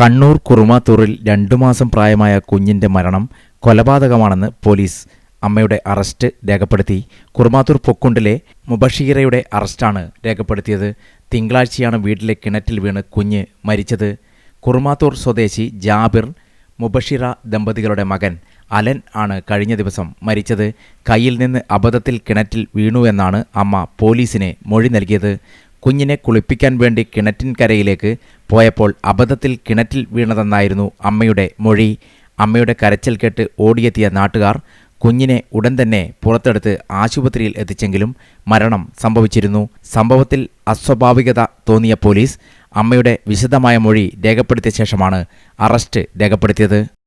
കണ്ണൂർ കുറുമാത്തൂറിൽ രണ്ടു മാസം പ്രായമായ കുഞ്ഞിന്റെ മരണം കൊലപാതകമാണെന്ന് പോലീസ് അമ്മയുടെ അറസ്റ്റ് രേഖപ്പെടുത്തി. കുറുമാത്തൂർ പൊക്കുണ്ടിലെ മുബഷീറയുടെ അറസ്റ്റാണ് രേഖപ്പെടുത്തിയത്. തിങ്കളാഴ്ചയാണ് വീട്ടിലെ കിണറ്റിൽ വീണ് കുഞ്ഞ് മരിച്ചത്. കുറുമാത്തൂർ സ്വദേശി ജാബിർ മുബഷിറ ദമ്പതികളുടെ മകൻ അലൻ ആണ് കഴിഞ്ഞ ദിവസം മരിച്ചത്. കയ്യിൽ നിന്ന് അബദ്ധത്തിൽ കിണറ്റിൽ വീണു എന്നാണ് അമ്മ പോലീസിനെ മൊഴി നൽകിയത്. കുഞ്ഞിനെ കുളിപ്പിക്കാൻ വേണ്ടി കിണറ്റിൻകരയിലേക്ക് പോയപ്പോൾ അബദ്ധത്തിൽ കിണറ്റിൽ വീണതെന്നായിരുന്നു അമ്മയുടെ മൊഴി. അമ്മയുടെ കരച്ചിൽ കേട്ട് ഓടിയെത്തിയ നാട്ടുകാർ കുഞ്ഞിനെ ഉടൻ തന്നെ പുറത്തെടുത്ത് ആശുപത്രിയിൽ എത്തിച്ചെങ്കിലും മരണം സംഭവിച്ചിരുന്നു. സംഭവത്തിൽ അസ്വാഭാവികത തോന്നിയ പോലീസ് അമ്മയുടെ വിശദമായ മൊഴി രേഖപ്പെടുത്തിയ ശേഷമാണ് അറസ്റ്റ് രേഖപ്പെടുത്തിയത്.